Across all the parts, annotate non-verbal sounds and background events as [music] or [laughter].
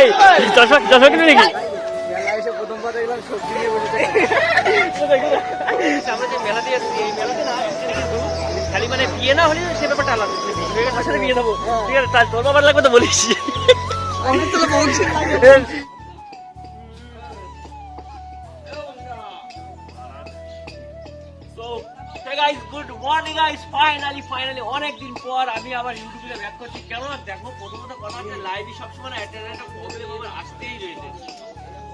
এই চশমা চশমা কিনে নাকি? খালি মানে বিয়ে না হলে সে ব্যাপারটা আলাদা বিয়ে দেবো ঠিক আছে তোর বাবার লাগবে তো বলিস। Hey guys, good morning guys. Finally, finally, অনেকদিন পর আমি আবার ইউটিউবে ব্যাক করছি। কেন? দেখো প্রথমত কথা হচ্ছে লাইভে সবসময় একটা একটা প্রবলেম আমার আসতেই রয়েছে।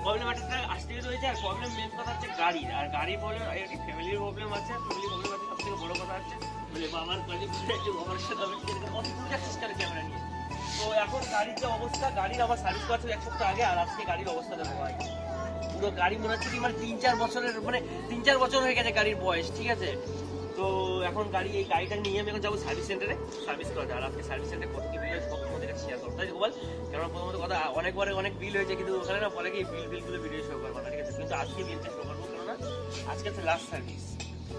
প্রবলেম একটা আসতেই রয়েছে আর প্রবলেম মেন কথা হচ্ছে গাড়ির আর গাড়ি প্রবলেম একটি ফ্যামিলির প্রবলেম আছে ফ্যামিলি প্রবলেম আছে সব থেকে বড় কথা হচ্ছে বলে বাবার কলিগ বাবার সাথে আমি কত দূর যাচ্ছিস ক্যামেরা নিয়ে? তো এখন গাড়ির যে অবস্থা গাড়ির আমার সার্ভিস করা এক সপ্তাহ আগে আর আজকে গাড়ির অবস্থা দেখো ভাই। পুরো গাড়ি মনে হচ্ছে কি মানে তিন চার বছরের মানে তিন চার বছর হয়ে গেছে গাড়ির বয়স ঠিক আছে? তো এখন গাড়ি এই গাড়িটা নিয়ে আমি এখন যাব সার্ভিস সেন্টারে সার্ভিস করাতে আর আজকে সার্ভিস সেন্টারে কত কি বিল হয়েছে সব তোমাদের কাছে শেয়ার করব তাই বল কেননা প্রথমত কথা অনেকবারে অনেক বিল হয়েছে কিন্তু ওখানে না বলে কি বিল বিলগুলো ভিডিও শো করব না ঠিক আছে? কিন্তু আজকে বিলটা শো করব কেননা আজকে হচ্ছে লাস্ট সার্ভিস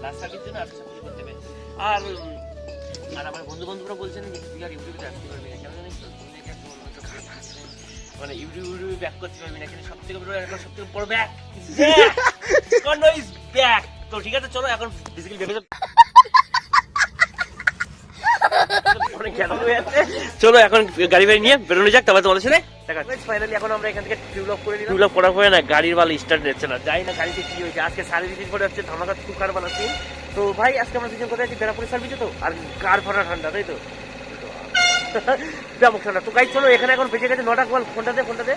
লাস্ট সার্ভিস জন্য আজকে সব কিছু করতে হবে। আর আর আমার বন্ধু বান্ধবরা বলছেন যে তুই আর ইউটিউবে আসতে পারবি না। কেন জানিস তো? মানে ইউটিউব ইউটিউবে ব্যাক করতে পারবি না। কিন্তু সব থেকে বড় এখন সব থেকে বড় ব্যাক কর্ণ ব্যাক তো ঠিক আছে চলো এখন ফিজিক্যালি ভেবে অনেক জ্ঞান হয়ে যাচ্ছে। চলো এখন গাড়ি বাড়ি নিয়ে বেরোনো যাক তারপর তোমাদের সাথে দেখা ফাইনালি এখন আমরা এখান থেকে করে করার পরে না গাড়ির বাল স্টার্ট নিচ্ছে না। যাই না গাড়িতে কি হয়েছে। আজকে সার্ভিসিং করে হচ্ছে ধামাকা তো ভাই আজকে আমরা দুজন কোথায় আছি? বেনাপুরি সার্ভিসে তো? আর ফাটা ঠান্ডা তাই তো? [laughs] ব্যাপক ঠান্ডা। তো গাই চলো এখানে এখন বেঁচে গেছে নটা। কল ফোনটা দে ফোনটা দে।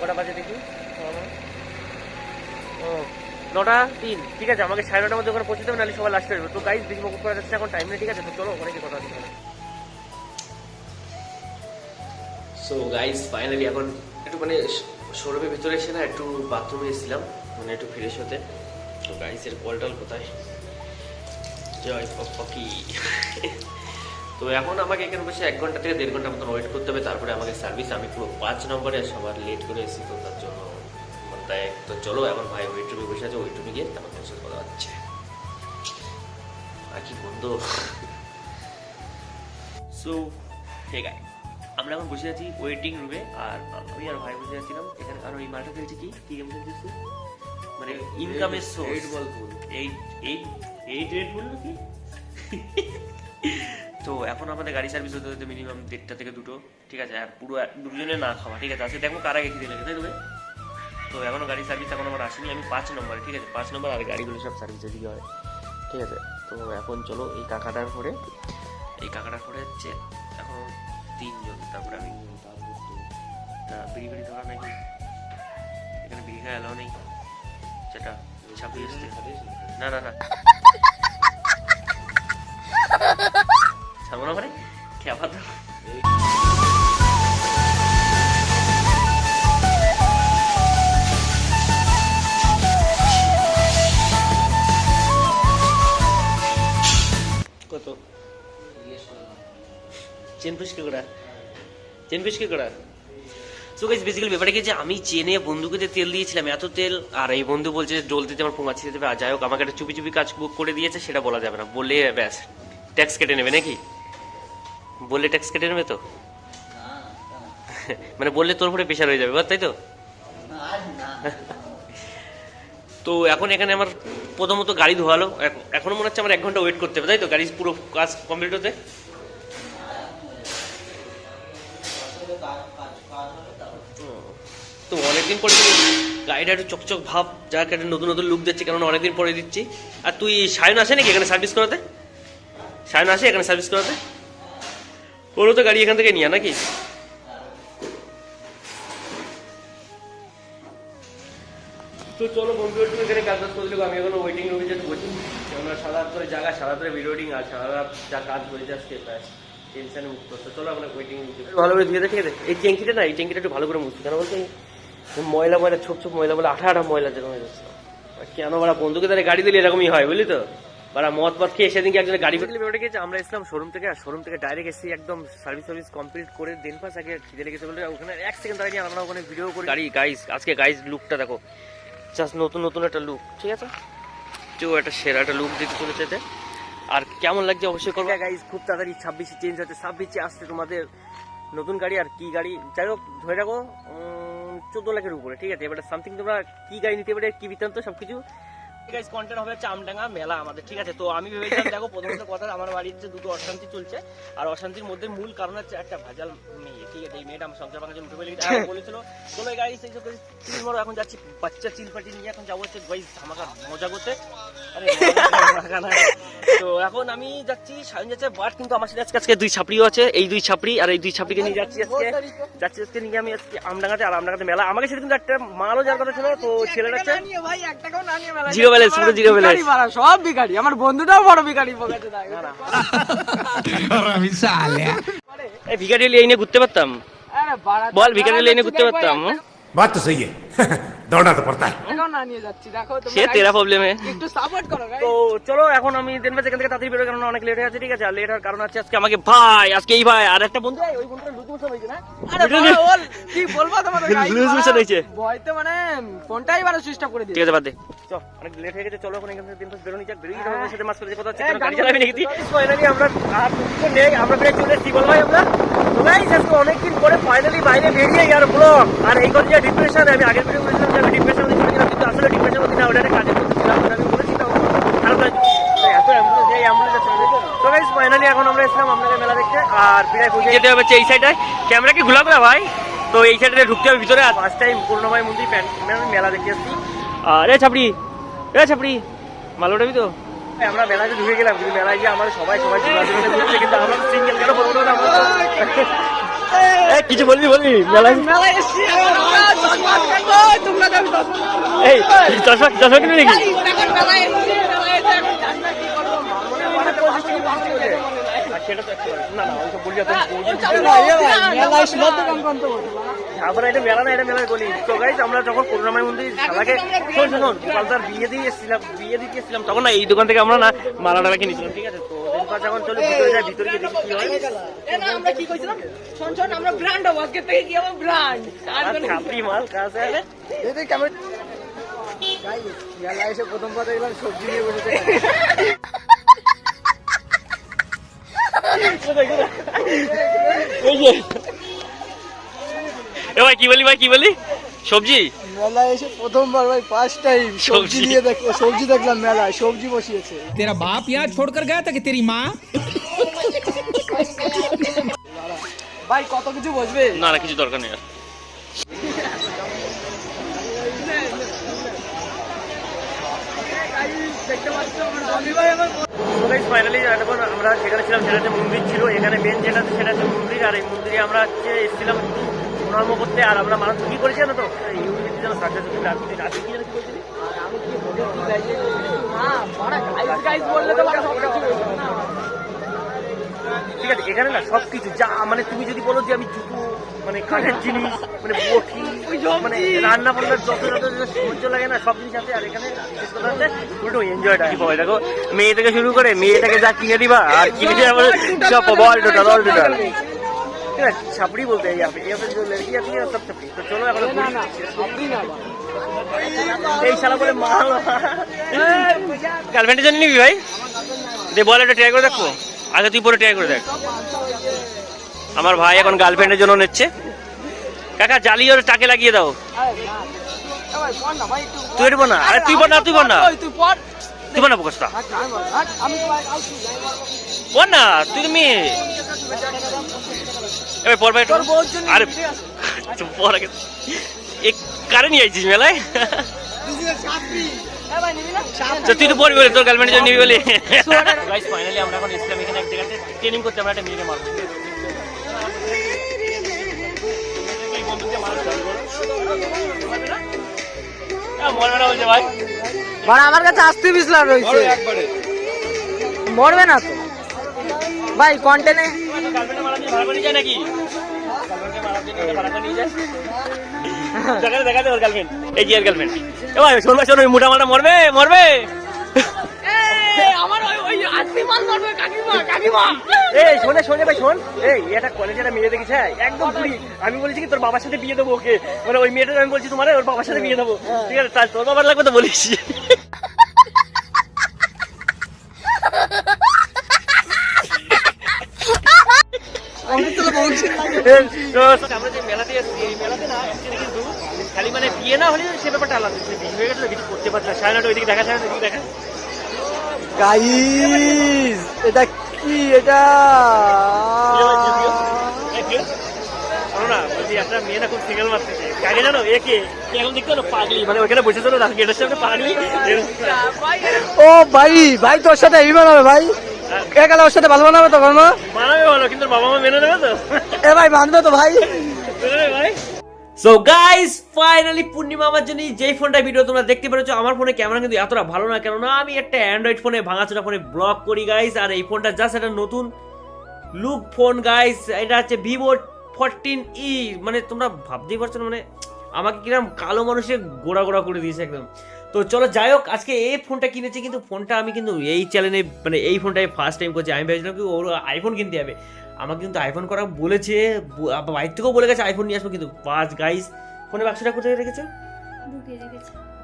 কটা বাজে দেখি? ও। নটা তিন। ঠিক আছে, আমাকে সাড়ে নটার মধ্যে ওখানে পৌঁছে দেবে, নাহলে সবাই লাস্টে আসবে তো গাইজ বেশি বকব করা যাচ্ছে এখন টাইম নেই, ঠিক আছে? তো চলো, ওখানে গিয়ে কথা হচ্ছে সো গাইজ ফাইনালি এখন একটু মানে শোরুমের ভিতরে এসে না একটু বাথরুমে এসেছিলাম মানে একটু ফ্রেশ হতে। তো গাইজের কল টল কোথায়? জয় পকি। [laughs] তো এখন আমাকে এখানে বসে এক ঘণ্টা থেকে দেড় ঘণ্টা মতন ওয়েট করতে হবে, তারপরে আমাকে সার্ভিস আমি পুরো পাঁচ নম্বরে সবার লেট করে এসেছি, তো তার জন্য তাই তো চলো এখন ভাই ওয়েট রুমে বসে আছে ওয়েট রুমে গিয়ে তারপর তোমার সাথে কথা হচ্ছে। আর কি বন্ধু? সো হে গাই আমরা এখন বসে আছি ওয়েটিং রুমে আর আমি আর ভাই বসে আছিলাম। এখানে আর ওই মাঠে খেলছি কি? কি গেম খেলছিস মানে ইনকামের সোর্স এইট বল full eight eight eight rate বলল কি তো এখন আমাদের গাড়ি সার্ভিস হতে হতে মিনিমাম দেড়টা থেকে দুটো ঠিক আছে? আর পুরো দুজনে না খাওয়া ঠিক আছে? আজকে দেখো কার আগে খিদে লেগে তাই তো ভাই? তো এখনও গাড়ি সার্ভিস এখন আমার আসেনি। আমি পাঁচ নম্বরে ঠিক আছে? পাঁচ নম্বর আর গাড়িগুলো সব সার্ভিস এদিকে হয় ঠিক আছে? তো এখন চলো এই কাকাটার পরে এই কাকাটার পরে হচ্ছে এখন তিনজন তারপরে আমি তা বিড়ি বিড়ি ধরা নাকি? এখানে বিড়ি খাওয়া এলাও নেই। সেটা ছাপিয়ে এসছে। না না না। ছাড়বো না মানে? খেপা চেন ফুসকে করা চেন ফুসকে করা সো গাইস বেসিক্যালি ব্যাপারটা কি যে আমি চেনে বন্ধুকে যে তেল দিয়েছিলাম, এত তেল, আর এই বন্ধু বলছে যে জ্বলতে যে আমার পোঙা ছিঁড়ে দেবে, আর যাই হোক, আমাকে একটা চুপি চুপি কাজ বুক করে দিয়েছে, সেটা বলা যাবে না। বলে ব্যাস ট্যাক্স কেটে নেবে নাকি? বললে ট্যাক্স কেটে নেবে তো? মানে বললে তোর উপরে প্রেশার হয়ে যাবে তাই তো? তো এখন এখানে আমার প্রথমত গাড়ি ধোয়ালো, এখন- এখনও মনে হচ্ছে আমার এক ঘণ্টা ওয়েট করতে হবে, তাই তো? গাড়ি পুরো কাজ কমপ্লিট হতে? তো অনেকদিন পরে গাড়িটা একটু চকচক ভাব যাকে একটা নতুন নতুন লুক দিচ্ছে কেননা অনেকদিন পরে দিচ্ছি। আর তুই সায়ন আসে নাকি এখানে সার্ভিস করাতে? সায়ন আসে এখানে সার্ভিস করাতে? ওরও তো গাড়ি এখান থেকে নিয়ে নাকি? তো চলো বন্ধু, একটু এখানে কাজ বাজ করলে আমি এখনও ওয়েটিং রুমে যেতে বসি কেননা সারা রাত করে জায়গা সারা রাত ভিডিওটিং আর সারা রাত যা কাজ হয়ে যাচ্ছে প্রায় টেনশনে মুক্ত তো চলো আমরা ওয়েটিং ভালো করে ধুয়ে দেখে এই ট্যাঙ্কিটা না এই ট্যাঙ্কিটা একটু ভালো করে মুছতে কেন বলতে? ময়লা ময়লা ছোপ ছোপ ময়লা বলে আঠা আঠা ময়লা যেরকম হয়ে যাচ্ছে। কেন বাড়া বন্ধুকে গাড়ি দিলে? এরকমই হয় বুঝলি তো? বাড়া মদ মদ খেয়ে সেদিনকে একজনের গাড়ি হচ্ছে, আমরা এসলাম শোরুম থেকে আর শোরুম থেকে ডাইরেক্ট এসে একদম সার্ভিস সার্ভিস কমপ্লিট করে দেন পাস আগে খিদে লেগেছে বলে ওখানে এক সেকেন্ড দাঁড়িয়ে আমরা ওখানে ভিডিও করি। গাড়ি গাইজ আজকে গাইজ লুকটা দেখো। জাস্ট নতুন নতুন একটা লুক ঠিক আছে? তো একটা সেরা একটা লুক দিতে চলেছে। আর কেমন লাগছে অবশ্যই করবে। গাইজ খুব তাড়াতাড়ি ছাব্বিশে চেঞ্জ হচ্ছে ছাব্বিশে আসছে তোমাদের নতুন গাড়ি আর কি গাড়ি। যাই হোক ধরে রাখো চোদ্দ লাখের উপরে ঠিক আছে? এবারে সামথিং তোমরা কি গাড়ি নিতে পারে কি বৃত্তান্ত সবকিছু। গাইজ কন্টেন্ট হবে চামডাঙ্গা মেলা আমাদের ঠিক আছে? তো আমি ভেবেছিলাম দেখো প্রথমত কথা আমার বাড়ির যে দুটো অশান্তি চলছে আর অশান্তির মধ্যে মূল কারণ হচ্ছে একটা ভাজাল মেয়ে ঠিক আছে? এই মেয়েটা আমার সংসার ভাঙার জন্য উঠে পেলে বলেছিল চলো এই গাড়ি সেই সব চিল মারো এখন যাচ্ছি বাচ্চা চিল পাটি নিয়ে এখন যাব হচ্ছে ভাই ধামাকা মজা করতে। আরে। তো এখন আমি যাচ্ছি সায়ন যাচ্ছে বাট কিন্তু আমার সাথে আজকে আজকে দুই ছাপড়িও আছে। এই দুই ছাপড়ি আর এই দুই ছাপড়িকে নিয়ে যাচ্ছি আজকে। যাচ্ছি আজকে নিয়ে আমি আজকে আমডাঙ্গাতে আর আমডাঙ্গাতে মেলা। আমাকে সেদিন একটা মালও যাওয়ার কথা ছিল তো ছেলে হচ্ছে জিরো ব্যালেন্স পুরো জিরো ব্যালেন্স সব বিকারি আমার বন্ধুটাও বড় বিকারি পকাতে আমি সালে এই ভিকারি লাইনে ঘুরতে পারতাম। বল ভিকারি লাইনে ঘুরতে পারতাম। বাত তো সহি [laughs] দৌড়াতে পড়তা এখন না নিয়ে যাচ্ছি দেখো সে তেরা প্রবলেম একটু সাপোর্ট করো তো চলো এখন আমি দেনবে সেখান থেকে তাড়াতাড়ি কারণ অনেক লেট হয়ে আছে ঠিক আছে? আর লেট হওয়ার কারণ আছে আজকে আমাকে ভাই আজকে এই ভাই আর একটা বন্ধু ওই বন্ধুটা মোশন না? আরে ভাই কি [laughs] মোশন ভয় তো মানে ফোনটাই বারে সুইচ অফ করে ঠিক আছে বাদ দে। চল অনেক লেট হয়ে গেছে চলো এখন এখান থেকে যাক হ্যাঁ। সাথে করে কথা হচ্ছে হ্যাঁ, গাড়ি নাকি ফাইনালি আমরা আর কিছু নেই আমরা চলে বল ভাই আমরা? তো গাইস আজকে পরে ফাইনালি বাইরে বেরিয়ে গেল ব্লগ। আর এই কথা ডিপ্রেশন আমি আগে এত এখন আমরা মেলা দেখতে আর যেতে হবে এই সাইডটায় ক্যামেরা কি ঘোলা ঘোলা ভাই তো এই সাইডে ঢুকতে হবে ভিতরে আর ফার্স্ট টাইম পূর্ণমাই মন্দির মেলা দেখতে আসছি আর এ ছাপড়ি এ ছাপড়ি মাল উঠাবি তো আমরা মেলাতে ঢুকে গেলাম কিন্তু মেলায় গিয়ে আমাদের সবাই সবাই কিন্তু আমরা সিঙ্গেল কেন বলব না কিছু বলবি বলবি? মেলায় মেলায় এসছি তোমরা যাবে এই চশমা চশমা কিনে নাকি? মেলায় এসছি মেলায় এসে এখন জানি না কি করব। আর সেটা তো একেবারে- না না ওইসব। মেলায় এটা মেলা না এটা মেলার গলি তো গাইজ আমরা যখন করুণাময় মন্দির শালাকে শোন শুনুন গোপালদার বিয়ে দিয়ে এসেছিলাম বিয়ে দিতে এসেছিলাম তখন না এই দোকান থেকে আমরা না মালা টালা কিনেছিলাম ঠিক আছে? তো দিনপর যখন চলো ভিতরে যাই ভিতরে গিয়ে দেখি কি হয়। না আমরা কি কইছিলাম? শোন শোন আমরা ব্র্যান্ড হব আজকে থেকে কি হবে? ব্র্যান্ড আর ছাপড়ি মাল কাছে আছে? মেলায় এসে প্রথম কথা দেখলাম সবজি নিয়ে বসেছে। [laughs] ভাই কি বলি ভাই কি বলি সবজি মেলায় এসে প্রথমবার ভাই ফার্স্ট টাইম সবজি নিয়ে দেখো সবজি দেখলাম মেলায় সবজি বসিয়েছে তেরা বাপ ইয়ার ছোড় কর গয়া তাকে তেরি মা ভাই কত কিছু বসবে না না কিছু দরকার নেই দেখতে পাচ্ছ আমার ভাই আমার ফাইনালি এখন আমরা যেখানে ছিলাম, সেটা হচ্ছে মন্দির ছিল। এখানে মেন যেটা সেটা হচ্ছে মন্দির। আর এই মন্দিরে আমরা হচ্ছে এসেছিলাম ধর্ম করতে। আর আমরা মানুষ, কি করেছি জানো তো? হচ্ছে রাজনীতি রাজনীতি না তো সব কিছু ঠিক আছে, এখানে না সবকিছু, যা মানে তুমি যদি বলো যে আমি জুতো মানে কাঠের জিনিস মানে বটি মানে রান্না বান্নার যত যত যত সৌন্দর্য লাগে না সব জিনিস আছে আর এখানে বিশেষ কথা হচ্ছে পুরো এনজয়টা কি পাবে দেখো মেয়ে থেকে শুরু করে মেয়েটাকে যা কিনে দিবা আর কিনে দিয়ে আবার সব পাবো অল টোটাল অল টোটাল ঠিক আছে ছাপড়ি বলতে हैं यहाँ पे यहाँ पे जो लड़की आती है सब छपड़ी तो चलो এখন না না আপনি না এই শালা বলে মাল গার্লফ্রেন্ডের জন্য নিবি ভাই দে বল এটা ট্রাই করে দেখো আগে তুই পরে ট্রাই করে দেখ আমার ভাই এখন গার্লফ্রেন্ডের জন্য নিচ্ছে কাকা জালি ওর টাকে লাগিয়ে দাও। ভাই ভাই তুই এটা বল না আরে তুই বল না তুই বল না তুই পড় তুই বল না প্রকাশটা হাট আমি বল, ভাই না তুই তো মেয়ে এবার পড়বে একটু তোর বউর জন্য আরে চুপ পর আগে। এ কারে নিয়ে আইছিস মেলায়? এ ভাই নিবি না? তো তুই তো পড়বি বলে তোর গার্লফ্রেন্ডের জন্য নিবি বলে। ফাইনালি আমরা এখন ইসলাম এখানে এক জায়গাতে ট্রেনিং করতে আমরা একটা মেয়েকে মারবো। ভাই আমার কাছে আসতে বিসলার রয়েছে। মরবে না তো। ভাই কন্টেনে দেখাতে দেখাতে ওর গার্লফ্রেন্ড এই যে গার্লফ্রেন্ড এ ভাই শোন শোন ওই মোটা মরবে মরবে। হ্যাঁ, আমি বলেছি তোর বাবার সাথে বিয়ে দেবো ওকে। মানে ওই মেয়েটা আমি বলছি তোমার ওর বাবার সাথে বিয়ে দেবো। ঠিক আছে তোর বাবার লাগবে তো বলেছি আমরা যে মেলাতে এই মেলাতে না কিন্তু খালি মানে বিয়ে না হলে সে ব্যাপারটা আলাদা। বিয়ে হয়ে গেছে কিছু করতে পারছে না। ওইদিকে দেখা সায়না ওইদিকে দেখা। গাইস এটা কি এটা? মানে ও ভাই ভাই তোর সাথে এই বানাবে ভাই? কে গেলে ওর সাথে ভালো বানাবে তখন না মানাবে ভালো কিন্তু বাবা মা মেনে নেবে তো। এ ভাই মানবে তো ভাই। ভাই। সো গাইস ফাইনালি পূর্ণিমা আমার জন্য যেই ফোনটা ভিডিও তোমরা দেখতে পেরেছ, আমার ফোনে ক্যামেরা কিন্তু এতটা ভালো না, কেননা আমি একটা অ্যান্ড্রয়েড ফোনে ভাঙাচোরা ফোনে ব্লগ করি গাইস আর এই ফোনটা জাস্ট একটা নতুন লুক ফোন গাইস এটা হচ্ছে ভিভো ফোরটিন ই মানে তোমরা ভাবতেই পারছ না মানে আমাকে কিরম কালো মানুষের গোড়া গোড়া করে দিয়েছে একদম। তো চলো যাই হোক, আজকে এই ফোনটা কিনেছি, কিন্তু ফোনটা আমি কিন্তু এই চ্যানেলে মানে এই ফোনটাই ফার্স্ট টাইম করছি, আমি ভেবেছিলাম কি ওর আইফোন কিনতে হবে আমাকে কিন্তু আইফোন করা বলেছে বাইর থেকেও বলে গেছে আইফোন নিয়ে আসব কিন্তু পাঁচ গাইস ফোনে বাক্সটা কোথায় রেখেছো?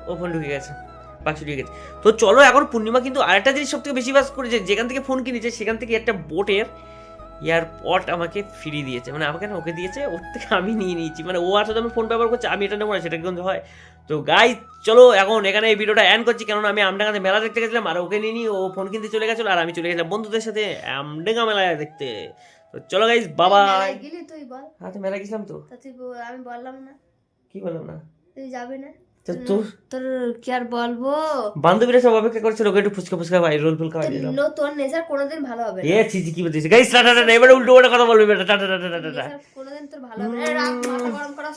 ও ফোন ঢুকে গেছে বাক্স ঢুকে গেছে। তো চলো এখন পূর্ণিমা কিন্তু আরেকটা জিনিস সব থেকে বেশি বাস করেছে যেখান থেকে ফোন কিনেছে সেখান থেকে একটা বোটের এয়ারপড আমাকে ফ্রি দিয়েছে। মানে আমাকে না ওকে দিয়েছে ওর থেকে আমি নিয়ে নিয়েছি। মানে ও আসলে আমি ফোন ব্যবহার করছি আমি এটা নেব না সেটা কিন্তু হয়। তো গাই চলো এখন এখানে এই ভিডিওটা অ্যান করছি কেননা আমি আমডাঙ্গাতে মেলা দেখতে গেছিলাম আর ওকে নিয়ে নিয়ে ও ফোন কিনতে চলে গেছিল আর আমি চলে গেছিলাম বন্ধুদের সাথে আমডাঙ্গা মেলায় দেখতে। তো চলো গাইস বাবা গেলি তুই বল। হ্যাঁ তো মেলা গেছিলাম তো। তুই আমি বললাম না। কি বললাম না? তুই যাবি না? তোর তোর কি আর বলব? বান্ধবীরা সব অপেক্ষা করছে ওকে একটু ফুচকা ফুচকা রোল তোর দিলাম তোর নেচার কোনোদিন ভালো হবে এ কি বলছিস? গাইস টাটা টাটা এবারে উল্টো পাল্টা কথা বলবি বেটা টাটা টাটা টাটা টাটা কোনোদিন তোর ভালো হবে না। মাথা গরম করা